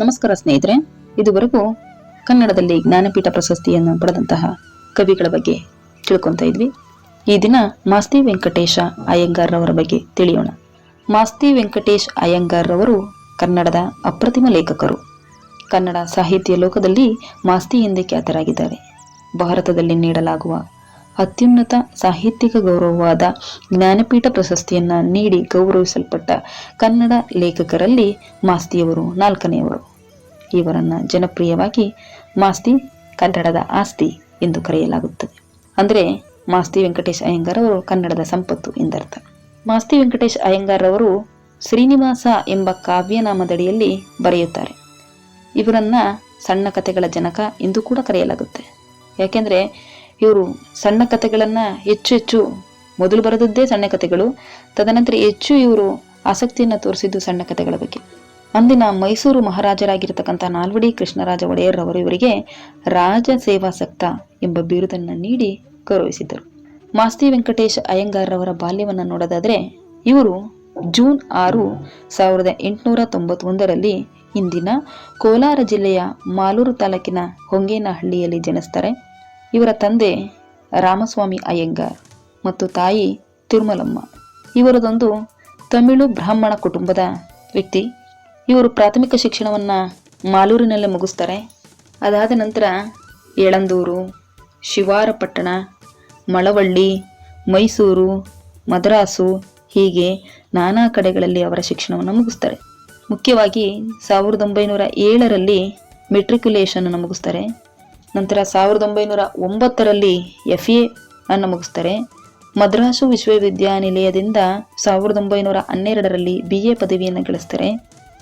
ನಮಸ್ಕಾರ ಸ್ನೇಹಿತರೆ, ಇದುವರೆಗೂ ಕನ್ನಡದಲ್ಲಿ ಜ್ಞಾನಪೀಠ ಪ್ರಶಸ್ತಿಯನ್ನು ಪಡೆದಂತಹ ಕವಿಗಳ ಬಗ್ಗೆ ತಿಳ್ಕೊತ ಇದ್ವಿ. ಈ ದಿನ ಮಾಸ್ತಿ ವೆಂಕಟೇಶ ಅಯ್ಯಂಗಾರ್ ರವರ ಬಗ್ಗೆ ತಿಳಿಯೋಣ. ಮಾಸ್ತಿ ವೆಂಕಟೇಶ್ ಅಯ್ಯಂಗಾರ್ ರವರು ಕನ್ನಡದ ಅಪ್ರತಿಮ ಲೇಖಕರು. ಕನ್ನಡ ಸಾಹಿತ್ಯ ಲೋಕದಲ್ಲಿ ಮಾಸ್ತಿ ಎಂದೇ ಖ್ಯಾತರಾಗಿದ್ದಾರೆ. ಭಾರತದಲ್ಲಿ ನೀಡಲಾಗುವ ಅತ್ಯುನ್ನತ ಸಾಹಿತ್ಯಿಕ ಗೌರವವಾದ ಜ್ಞಾನಪೀಠ ಪ್ರಶಸ್ತಿಯನ್ನ ನೀಡಿ ಗೌರವಿಸಲ್ಪಟ್ಟ ಕನ್ನಡ ಲೇಖಕರಲ್ಲಿ ಮಾಸ್ತಿಯವರು ನಾಲ್ಕನೆಯವರು. ಇವರನ್ನ ಜನಪ್ರಿಯವಾಗಿ ಮಾಸ್ತಿ ಕನ್ನಡದ ಆಸ್ತಿ ಎಂದು ಕರೆಯಲಾಗುತ್ತದೆ. ಅಂದರೆ ಮಾಸ್ತಿ ವೆಂಕಟೇಶ್ ಅಯ್ಯಂಗಾರ್ ಅವರು ಕನ್ನಡದ ಸಂಪತ್ತು ಎಂದರ್ಥ. ಮಾಸ್ತಿ ವೆಂಕಟೇಶ್ ಅಯ್ಯಂಗಾರ್ ಅವರು ಶ್ರೀನಿವಾಸ ಎಂಬ ಕಾವ್ಯನಾಮದಡಿಯಲ್ಲಿ ಬರೆಯುತ್ತಾರೆ. ಇವರನ್ನ ಸಣ್ಣ ಕಥೆಗಳ ಜನಕ ಎಂದು ಕೂಡ ಕರೆಯಲಾಗುತ್ತೆ. ಯಾಕೆಂದ್ರೆ ಇವರು ಸಣ್ಣ ಕಥೆಗಳನ್ನು ಹೆಚ್ಚು ಹೆಚ್ಚು ಮೊದಲು ಬರೆದದ್ದೇ ಸಣ್ಣ ಕಥೆಗಳು. ತದನಂತರ ಹೆಚ್ಚು ಇವರು ಆಸಕ್ತಿಯನ್ನು ತೋರಿಸಿದ್ದು ಸಣ್ಣ ಕಥೆಗಳ ಬಗ್ಗೆ. ಅಂದಿನ ಮೈಸೂರು ಮಹಾರಾಜರಾಗಿರ್ತಕ್ಕಂಥ ನಾಲ್ವಡಿ ಕೃಷ್ಣರಾಜ ಒಡೆಯರ್ ಅವರು ಇವರಿಗೆ ರಾಜ ಸೇವಾಸಕ್ತ ಎಂಬ ಬಿರುದನ್ನು ನೀಡಿ ಗೌರವಿಸಿದ್ದರು. ಮಾಸ್ತಿ ವೆಂಕಟೇಶ್ ಅಯ್ಯಂಗಾರ್ ರವರ ಬಾಲ್ಯವನ್ನು ನೋಡೋದಾದರೆ ಇವರು ಜೂನ್ ಆರು ಸಾವಿರದ ಎಂಟುನೂರ ತೊಂಬತ್ತೊಂದರಲ್ಲಿ ಇಂದಿನ ಕೋಲಾರ ಜಿಲ್ಲೆಯ ಮಾಲೂರು ತಾಲೂಕಿನ ಹೊಂಗೇನಹಳ್ಳಿಯಲ್ಲಿ ಜನಿಸ್ತಾರೆ. ಇವರ ತಂದೆ ರಾಮಸ್ವಾಮಿ ಅಯ್ಯಂಗಾರ್ ಮತ್ತು ತಾಯಿ ತಿರುಮಲಮ್ಮ. ಇವರದೊಂದು ತಮಿಳು ಬ್ರಾಹ್ಮಣ ಕುಟುಂಬದ ವ್ಯಕ್ತಿ. ಇವರು ಪ್ರಾಥಮಿಕ ಶಿಕ್ಷಣವನ್ನು ಮಾಲೂರಿನಲ್ಲೇ ಮುಗಿಸ್ತಾರೆ. ಅದಾದ ನಂತರ ಯಳಂದೂರು ಶಿವಾರಪಟ್ಟಣ, ಮಳವಳ್ಳಿ, ಮೈಸೂರು, ಮದ್ರಾಸು ಹೀಗೆ ನಾನಾ ಕಡೆಗಳಲ್ಲಿ ಅವರ ಶಿಕ್ಷಣವನ್ನು ಮುಗಿಸ್ತಾರೆ. ಮುಖ್ಯವಾಗಿ ಸಾವಿರದ ಒಂಬೈನೂರ ಏಳರಲ್ಲಿ ಮೆಟ್ರಿಕ್ಯುಲೇಷನ್ ಅನ್ನು ಮುಗಿಸ್ತಾರೆ. ನಂತರ ಸಾವಿರದ ಒಂಬೈನೂರ ಒಂಬತ್ತರಲ್ಲಿ ಎಫ್ ಎ ಅನ್ನು ಮುಗಿಸ್ತಾರೆ. ಮದ್ರಾಸು ವಿಶ್ವವಿದ್ಯಾನಿಲಯದಿಂದ ಸಾವಿರದ ಒಂಬೈನೂರ ಹನ್ನೆರಡರಲ್ಲಿ ಬಿ ಎ ಪದವಿಯನ್ನು ಗಳಿಸ್ತಾರೆ.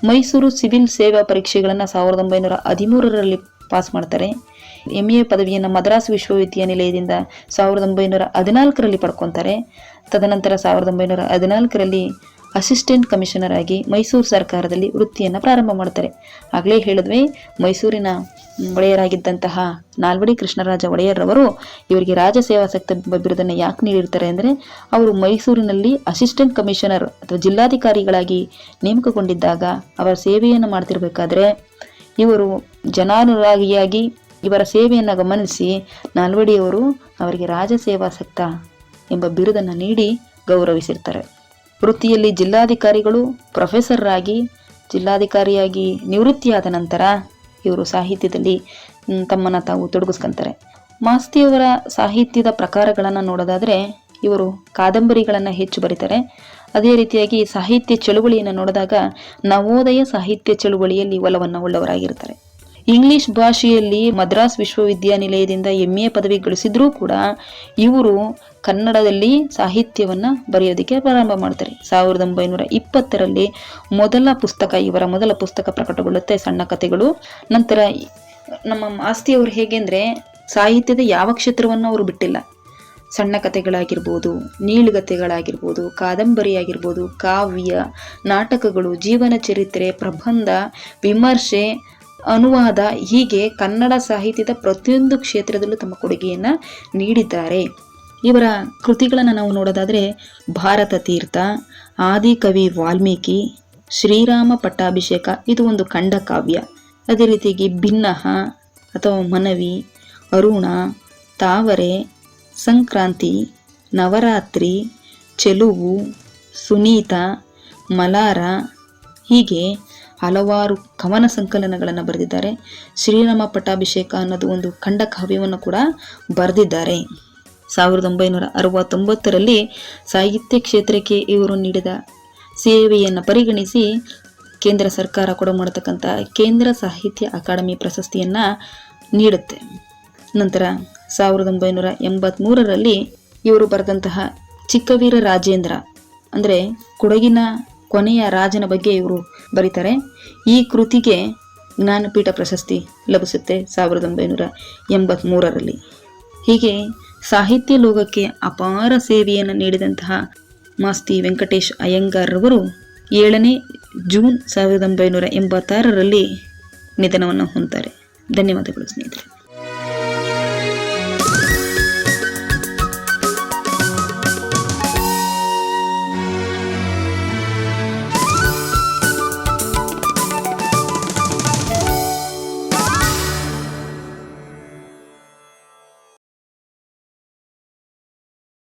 ಮೈಸೂರು ಸಿವಿಲ್ ಸೇವಾ ಪರೀಕ್ಷೆಗಳನ್ನು ಸಾವಿರದ ಒಂಬೈನೂರ ಹದಿಮೂರರಲ್ಲಿ ಪಾಸ್ ಮಾಡ್ತಾರೆ. ಎಂ ಎ ಪದವಿಯನ್ನು ಮದ್ರಾಸ್ ವಿಶ್ವವಿದ್ಯಾನಿಲಯದಿಂದ ಸಾವಿರದ ಒಂಬೈನೂರ ಹದಿನಾಲ್ಕರಲ್ಲಿ ಪಡ್ಕೊತಾರೆ. ತದನಂತರ ಸಾವಿರದ ಒಂಬೈನೂರ ಹದಿನಾಲ್ಕರಲ್ಲಿ ಅಸಿಸ್ಟೆಂಟ್ ಕಮಿಷನರ್ ಆಗಿ ಮೈಸೂರು ಸರ್ಕಾರದಲ್ಲಿ ವೃತ್ತಿಯನ್ನು ಪ್ರಾರಂಭ ಮಾಡ್ತಾರೆ ಆಗಲೇ ಹೇಳಿದ್ವಿ, ಮೈಸೂರಿನ ಒಡೆಯರಾಗಿದ್ದಂತಹ ನಾಲ್ವಡಿ ಕೃಷ್ಣರಾಜ ಒಡೆಯರ್ರವರು ಇವರಿಗೆ ರಾಜ ಸೇವಾಸಕ್ತ ಎಂಬ ಬಿರುದನ್ನು ಯಾಕೆ ನೀಡಿರ್ತಾರೆ ಅಂದರೆ, ಅವರು ಮೈಸೂರಿನಲ್ಲಿ ಅಸಿಸ್ಟೆಂಟ್ ಕಮಿಷನರ್ ಅಥವಾ ಜಿಲ್ಲಾಧಿಕಾರಿಗಳಾಗಿ ನೇಮಕಗೊಂಡಿದ್ದಾಗ ಅವರ ಸೇವೆಯನ್ನು ಮಾಡ್ತಿರ್ಬೇಕಾದ್ರೆ, ಇವರು ಜನಾನುರಾಗಿಯಾಗಿ ಇವರ ಸೇವೆಯನ್ನು ಗಮನಿಸಿ ನಾಲ್ವಡಿಯವರು ಅವರಿಗೆ ರಾಜ ಸೇವಾಸಕ್ತ ಎಂಬ ಬಿರುದನ್ನು ನೀಡಿ ಗೌರವಿಸಿರ್ತಾರೆ. ವೃತ್ತಿಯಲ್ಲಿ ಜಿಲ್ಲಾಧಿಕಾರಿಗಳು ಪ್ರೊಫೆಸರ್ರಾಗಿ, ಜಿಲ್ಲಾಧಿಕಾರಿಯಾಗಿ ನಿವೃತ್ತಿಯಾದ ನಂತರ ಇವರು ಸಾಹಿತ್ಯದಲ್ಲಿ ತಮ್ಮನ್ನು ತಾವು ತೊಡಗಿಸ್ಕೊಂತಾರೆ. ಮಾಸ್ತಿಯವರ ಸಾಹಿತ್ಯದ ಪ್ರಕಾರಗಳನ್ನು ನೋಡೋದಾದರೆ ಇವರು ಕಾದಂಬರಿಗಳನ್ನು ಹೆಚ್ಚು ಬರೀತಾರೆ. ಅದೇ ರೀತಿಯಾಗಿ ಸಾಹಿತ್ಯ ಚಳುವಳಿಯನ್ನು ನೋಡಿದಾಗ ನವೋದಯ ಸಾಹಿತ್ಯ ಚಳುವಳಿಯಲ್ಲಿ ಒಲವನ್ನು ಉಳ್ಳವರಾಗಿರ್ತಾರೆ. ಇಂಗ್ಲಿಷ್ ಭಾಷೆಯಲ್ಲಿ ಮದ್ರಾಸ್ ವಿಶ್ವವಿದ್ಯಾನಿಲಯದಿಂದ ಎಂ ಎ ಪದವಿ ಗಳಿಸಿದ್ರೂ ಕೂಡ ಇವರು ಕನ್ನಡದಲ್ಲಿ ಸಾಹಿತ್ಯವನ್ನ ಬರೆಯೋದಕ್ಕೆ ಪ್ರಾರಂಭ ಮಾಡ್ತಾರೆ. ಸಾವಿರದ ಒಂಬೈನೂರ ಇಪ್ಪತ್ತರಲ್ಲಿ ಮೊದಲ ಪುಸ್ತಕ, ಇವರ ಮೊದಲ ಪುಸ್ತಕ ಪ್ರಕಟಗೊಳ್ಳುತ್ತೆ ಸಣ್ಣ ಕಥೆಗಳು. ನಂತರ ನಮ್ಮ ಮಾಸ್ತಿಯವರು ಹೇಗೆ ಅಂದ್ರೆ ಸಾಹಿತ್ಯದ ಯಾವ ಕ್ಷೇತ್ರವನ್ನು ಅವರು ಬಿಟ್ಟಿಲ್ಲ. ಸಣ್ಣ ಕಥೆಗಳಾಗಿರ್ಬೋದು ನೀಳುಗತೆಗಳಾಗಿರ್ಬೋದು ಕಾದಂಬರಿ ಆಗಿರ್ಬೋದು ಕಾವ್ಯ, ನಾಟಕಗಳು, ಜೀವನ ಚರಿತ್ರೆ, ಪ್ರಬಂಧ, ವಿಮರ್ಶೆ ಅನುವಾದ ಹೀಗೆ ಕನ್ನಡ ಸಾಹಿತ್ಯದ ಪ್ರತಿಯೊಂದು ಕ್ಷೇತ್ರದಲ್ಲೂ ತಮ್ಮ ಕೊಡುಗೆಯನ್ನು ನೀಡಿದ್ದಾರೆ. ಇವರ ಕೃತಿಗಳನ್ನು ನಾವು ನೋಡೋದಾದರೆ ಭಾರತ ತೀರ್ಥ ಆದಿಕವಿ ವಾಲ್ಮೀಕಿ, ಶ್ರೀರಾಮ ಪಟ್ಟಾಭಿಷೇಕ ಇದು ಒಂದು ಖಂಡ ಕಾವ್ಯ. ಅದೇ ರೀತಿಯಾಗಿ ಭಿನ್ನಹ ಅಥವಾ ಮನವಿ, ಅರುಣ, ತಾವರೆ, ಸಂಕ್ರಾಂತಿ, ನವರಾತ್ರಿ, ಚೆಲುವು, ಸುನೀತ, ಮಲಾರ ಹೀಗೆ ಹಲವಾರು ಕವನ ಸಂಕಲನಗಳನ್ನು ಬರೆದಿದ್ದಾರೆ. ಶ್ರೀರಾಮ ಪಟ್ಟಾಭಿಷೇಕ ಅನ್ನೋದು ಒಂದು ಖಂಡ ಕಾವ್ಯವನ್ನು ಕೂಡ ಬರೆದಿದ್ದಾರೆ. ಸಾವಿರದ ಒಂಬೈನೂರ ಅರವತ್ತೊಂಬತ್ತರಲ್ಲಿ ಸಾಹಿತ್ಯ ಕ್ಷೇತ್ರಕ್ಕೆ ಇವರು ನೀಡಿದ ಸೇವೆಯನ್ನು ಪರಿಗಣಿಸಿ ಕೇಂದ್ರ ಸರ್ಕಾರ ಕೂಡ ಮಾಡತಕ್ಕಂಥ ಕೇಂದ್ರ ಸಾಹಿತ್ಯ ಅಕಾಡೆಮಿ ಪ್ರಶಸ್ತಿಯನ್ನು ನೀಡುತ್ತೆ. ನಂತರ ಸಾವಿರದ ಒಂಬೈನೂರ ಎಂಬತ್ತ್ಮೂರರಲ್ಲಿ ಇವರು ಬರೆದಂತಹ ಚಿಕ್ಕವೀರ ರಾಜೇಂದ್ರ ಅಂದರೆ ಕೊಡಗಿನ ಕೊನೆಯ ರಾಜನ ಬಗ್ಗೆ ಇವರು ಬರೀತಾರೆ, ಈ ಕೃತಿಗೆ ಜ್ಞಾನಪೀಠ ಪ್ರಶಸ್ತಿ ಲಭಿಸುತ್ತೆ ಸಾವಿರದ ಒಂಬೈನೂರ ಎಂಬತ್ತ್ಮೂರರಲ್ಲಿ ಹೀಗೆ ಸಾಹಿತ್ಯ ಲೋಕಕ್ಕೆ ಅಪಾರ ಸೇವೆಯನ್ನು ನೀಡಿದಂತಹ ಮಾಸ್ತಿ ವೆಂಕಟೇಶ್ ಅಯ್ಯಂಗಾರ್ರವರು ಏಳನೇ ಜೂನ್ ಸಾವಿರದ ಒಂಬೈನೂರ ಎಂಬತ್ತಾರರಲ್ಲಿ ನಿಧನವನ್ನು ಹೊಂತಾರೆ ಧನ್ಯವಾದಗಳು ಸ್ನೇಹಿತರೆ.